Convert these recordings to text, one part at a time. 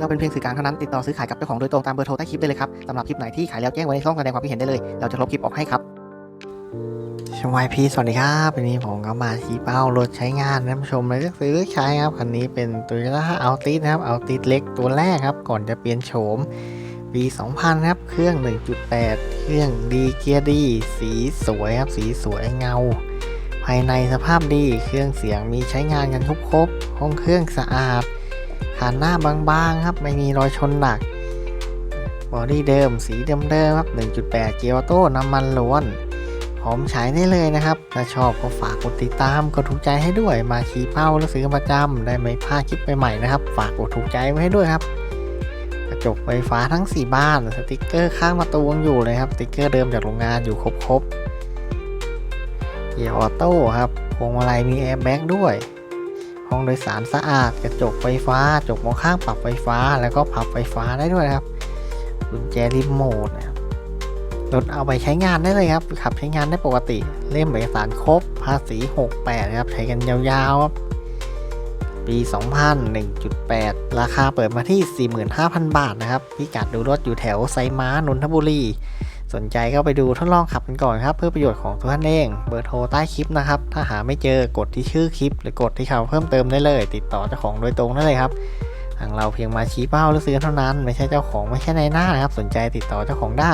เราเป็นเพียงสื่อกลางเท่านั้นติดต่อซื้อขายกับเจ้าของโดยตรงตามเบอร์โทรใต้คลิปได้เลยครับสำหรับคลิปไหนที่ขายแล้วแจ้งไว้ในช่องแสดงความคิดเห็นได้เลย เราจะลบคลิปออกให้ครับชมวายพีสวัสดีครับวันนี้ผมก็มาชี้เป้ารถใช้งานนะผู้ชมเลยเลือกซื้อเลือกใช้ครับคันนี้เป็น Toyota a l t i s นะครับ a l t i s เล็กตัวแรกครับ ก่อนจะเปลี่ยนโฉมปี2000ครับ เครื่อง 1.8 เครื่องดีเกียร์ดี สีสวยครับ สีสวยเงา ภายในสภาพดี เครื่องเสียงมีใช้งานกันครบครบห้องเครื่องสะอาด ขานหน้าบางๆครับ ไม่มีรอยชนหนัก บอดี้เดิมสีเดิมๆครับ 1.8 เกียร์ออโต้น้ำมันล้วนพร้อมใช้ได้เลยนะครับ ถ้าชอบก็ฝากกดติดตามกดถูกใจให้ด้วย มาชี้เป้าแล้วซื้อประจำได้ไม่พลาดคลิปใหม่ๆนะครับ ฝากกดถูกใจไว้ให้ด้วยครับ กระจกไฟฟ้าทั้ง 4 บ้าน สติกเกอร์ข้างประตูยังอยู่เลยครับ สติกเกอร์เดิมจากโรงงานอยู่ครบๆเกียร์ออโต้ครับพวงมาลัยมีแอร์แบ็กด้วย ห้องโดยสารสะอาด กระจกไฟฟ้า จกมองข้างปรับไฟฟ้า แล้วก็พับไฟฟ้าได้ด้วยนะครับกุญแจรีโมทนะครับรถเอาไปใช้งานได้เลยครับ ขับใช้งานได้ปกติ เล่มเอกสารครบ ภาษี 68 ครับ ใช้กันยาวๆครับ ปี 2000 1.8 ราคาเปิดมาที่ 45,000 บาทนะครับ พิกัดดูรถอยู่แถวไซม้านนทบุรี สนใจก็ไปดูทดลองขับกันก่อนครับ เพื่อประโยชน์ของตัวท่านเอง เบอร์โทรใต้คลิปนะครับ ถ้าหาไม่เจอกดที่ชื่อคลิป หรือกดที่เขาเพิ่มเติมได้เลย ติดต่อเจ้าของโดยตรงได้เลยครับทางเราเพียงมาชี้เป้าหรือซื้อเท่านั้น ไม่ใช่เจ้าของไม่ใช่ในหน้านะครับ สนใจติดต่อเจ้าของได้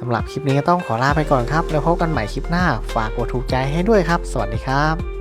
สำหรับคลิปนี้ก็ต้องขอลาไปก่อนครับ แล้วพบกันใหม่คลิปหน้า ฝากกดถูกใจให้ด้วยครับ สวัสดีครับ